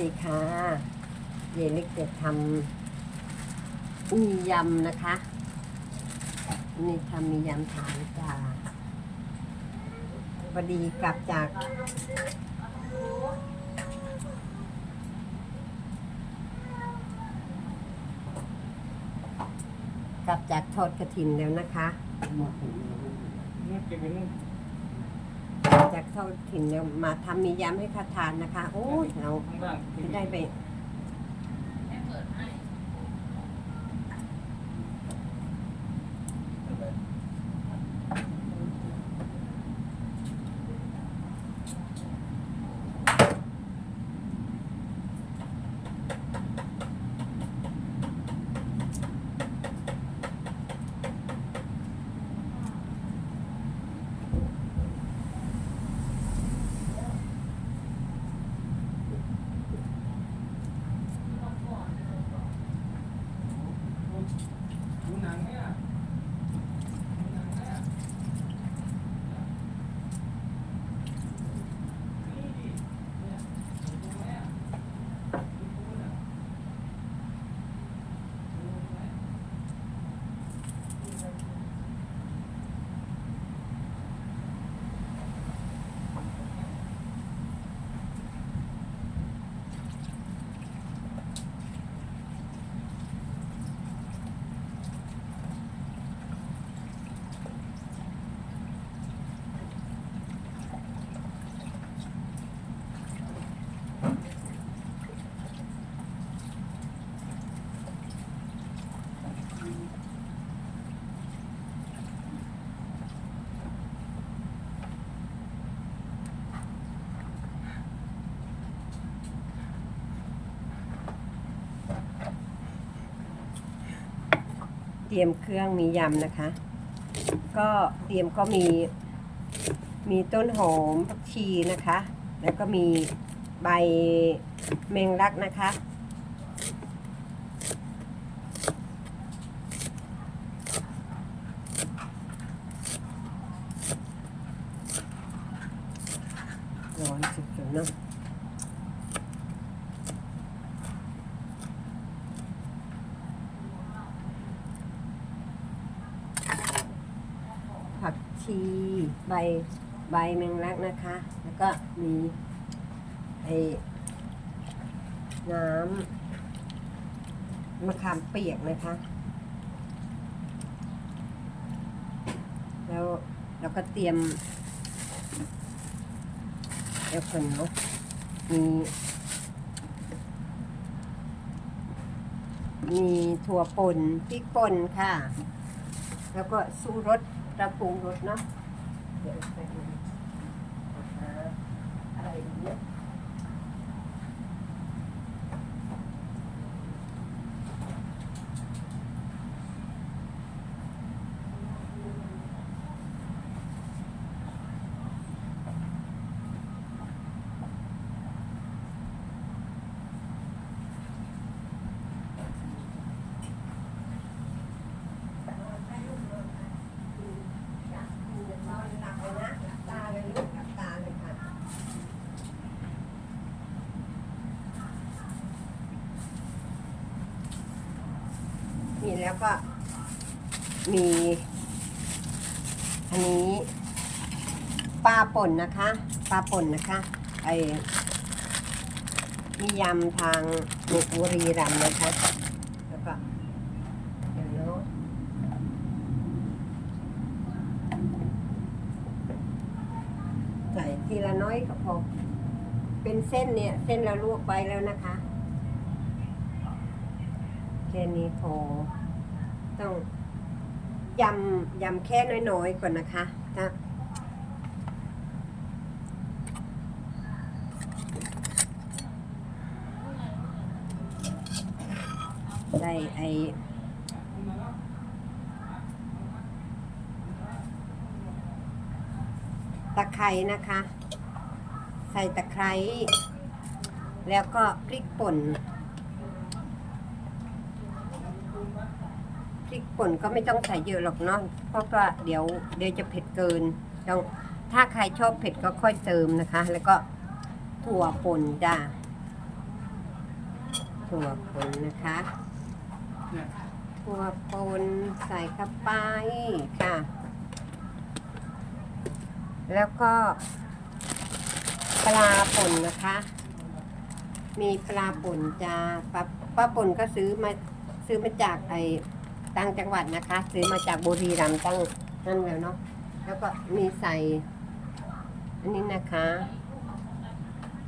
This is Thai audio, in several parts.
ดีค่ะเยเล็กจะทำมียำนะคะ นี่ทำมียำทานจ้าพอดีกลับจาก กลับจากทอดกระถินแล้วนะคะนี่เก็บไว้นู่น จากทอดกระถินมาทำมียำให้ข้าทานนะคะ โอ้ยเราจะได้ไป ดูหนังเนี่ยดูหนังเนี่ยนี่ดิเนี่ยดูไหมอะดูน่ะดูไหม เตรียมเครื่องมียำนะคะ ก็เตรียมก็มี มีต้นหอมผักชีนะคะ แล้วก็มีใบแมงลักนะคะ ร้อนสุดๆเนาะ ผักชี ใบใบแมงลักนะคะ แล้วก็มีไอ้น้ำมะขามเปียกนะคะ แล้วเราก็เตรียมเดี๋ยวคนเนาะมีมีถั่วป่นพริกป่นค่ะ แล้วก็สู้รสกระปรุงรสเนาะ เดี๋ยวไปดูหาอะไรอีกเนี่ยอยากกินเดี๋ยวตอนหลับเลยนะหลับตาเลยลูกหลับตาเลยค่ะ นี่ แล้วก็ มี อันนี้ปลาป่นนะคะ ปลาป่นนะคะไอมียำทางบุรีรัมย์นะคะ แล้วก็เดี๋ยวเนะใส่ทีละน้อยก็พอ เป็นเส้นเนี่ย เส้นเราลวกไปแล้วนะคะแค่นี้พอ ต้องยำยำแค่น้อยๆก่อนนะคะถ้าได้ไอตะไคร้นะคะ ใส่ตะไคร้แล้วก็พริกป่น พริกป่นก็ไม่ต้องใส่เยอะหรอกเนาะเพราะว่าเดี๋ยวเดี๋ยวจะเผ็ดเกินต้องถ้าใครชอบเผ็ดก็ค่อยเติมนะคะ แล้วก็ถั่วป่นจ้าถั่วป่นนะคะถั่วป่นใส่เข้าไปค่ะ แล้วก็ปลาป่นนะคะ มีปลาป่นจ้าปลาปลาป่นก็ซื้อมาซื้อมาจากไอ ต่างจังหวัดนะคะ ซื้อมาจากบุรีรัมย์ตั้งนั่นแล้วเนาะแล้วก็มีใส่ อันนี้นะคะ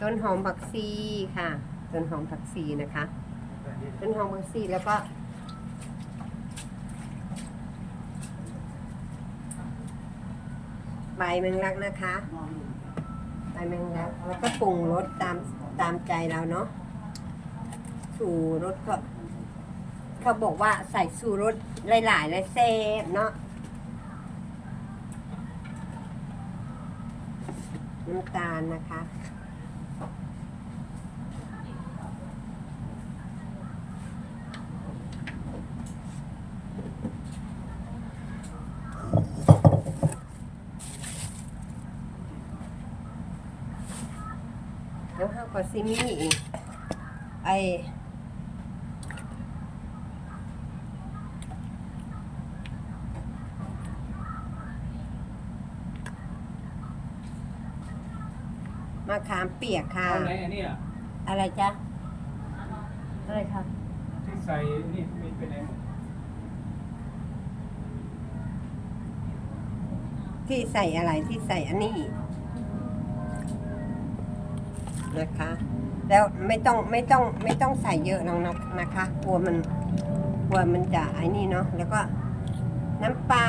ต้นหอมผักชีค่ะ ต้นหอมผักชีนะคะ ต้นหอมผักชีแล้วก็ใบแมงลักนะคะใบแมงลักแล้วก็ปรุงรสตามตามใจเราเนาะ สูรสก็ เขาบอกว่าใส่สูรสหลายๆและแซ่บเนาะน้ำตาลนะคะแล้วเขาก็ซิมีอีกไอ มะขามเปียกค่ะ เอาไหนอันนี้อะอะไรจ๊ะ อะไรคะที่ใส่นี่มีเป็นไงหมดที่ใส่อะไรที่ใส่อันนี้นะคะ แล้วไม่ต้องไม่ต้องไม่ต้องใส่เยอะน้องนะนะคะกลัวมันกลัวมันจะไอ้นี่เนาะแล้วก็น้ำปลา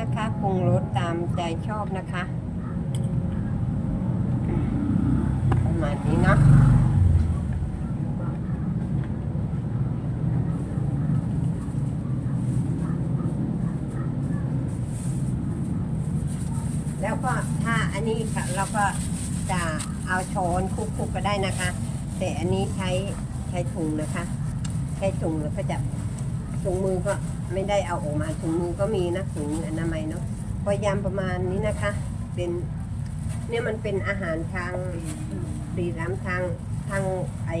นะคะปรุงรสตามใจชอบนะคะประ มาณนี้เนาะแล้วก็ถ้าอันนี้ค่ะเราก็จะเอาช้อนคลุกๆก็ได้นะคะ แต่อันนี้ใช้ใช้ถุงนะคะ ใช้ถุงแล้วก็จะถุงมือก็ไม่ได้เอาออกมาถุงมือก็มีนะถุงอนามัยเนาะพยายามประมาณนี้นะคะ เป็น เนี่ยมันเป็นอาหารทางดีรามทางทางไอ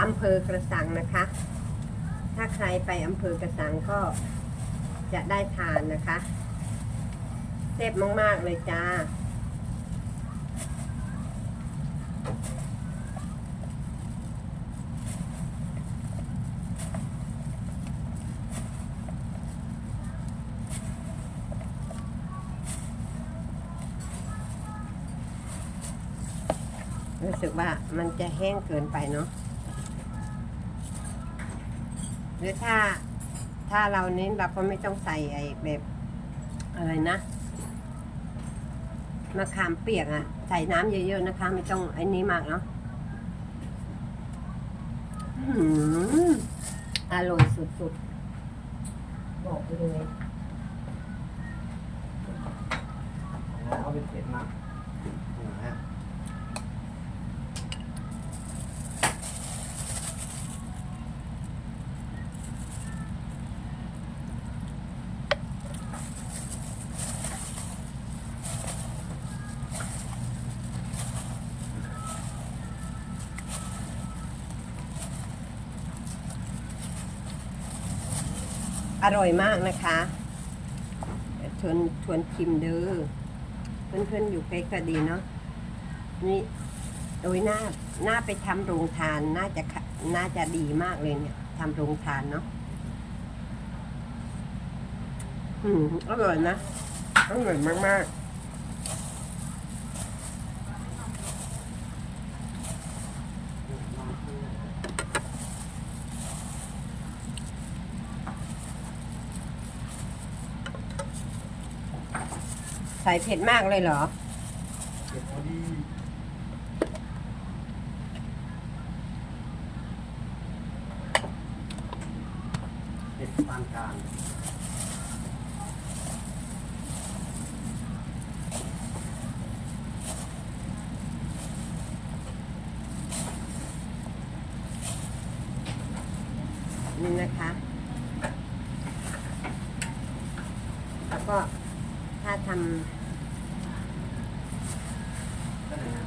อำเภอกระสังนะคะ ถ้าใครไปอำเภอกระสังก็จะได้ทานนะคะเซฟมาก ๆ เลยจ้า รู้สึกว่ามันจะแห้งเกินไปเนาะหรือถ้าถ้าเราเน้นเราก็ไม่ต้องใส่ไอ้แบบอะไรนะมะขามเปียกอะใส่น้ำเยอะๆนะคะ ไม่ต้องไอ้นี้มากเนาะออร่อยสุดๆ บอกเลยเขาเป็นเผ็ดมาก อร่อยมากนะคะชวนชวนชิมเด้อเพื่อนๆอยู่ใกล้ก็ดีเนาะนี่โดยหน้าหน้าไปทำโรงทานน่าจะขะน่าจะดีมากเลยเนี่ยทำโรงทานเนาะอืมอร่อยนะอร่อยมากๆ ส่เผ็ดมากเลยเหรอเผ็ดพอดีเผ็ดปานกลางนี่นะคะ แล้วก็ถ้าทก็เลยนะ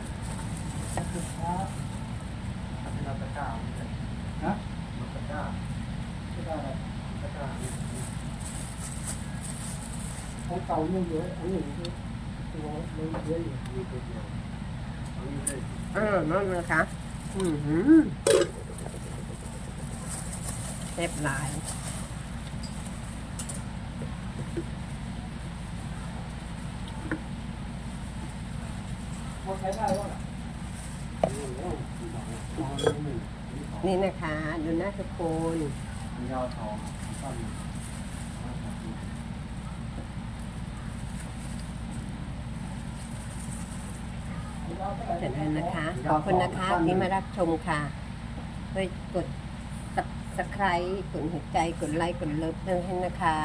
ก็คือเพราะถ้าเป็นเราตะกร้ามันจะำ เก่ายังเยอะอันนี้คือตัวมันเยอะอยู่มีตัวเดียวอันนี้ได้เออนั่นนะคะอือหือแซ่บหลายพอใช้ได้ว่านี่นะคะ ดูน้าทุกคนอันนี้เอาสองอันนี้สาม เสร็จแล้วนะคะ ขอบคุณนะคะที่มารับชมค่ะช่วยกด subscribe กดหัวใจ กดไลค์ กดเลิฟด้วยให้นะคะ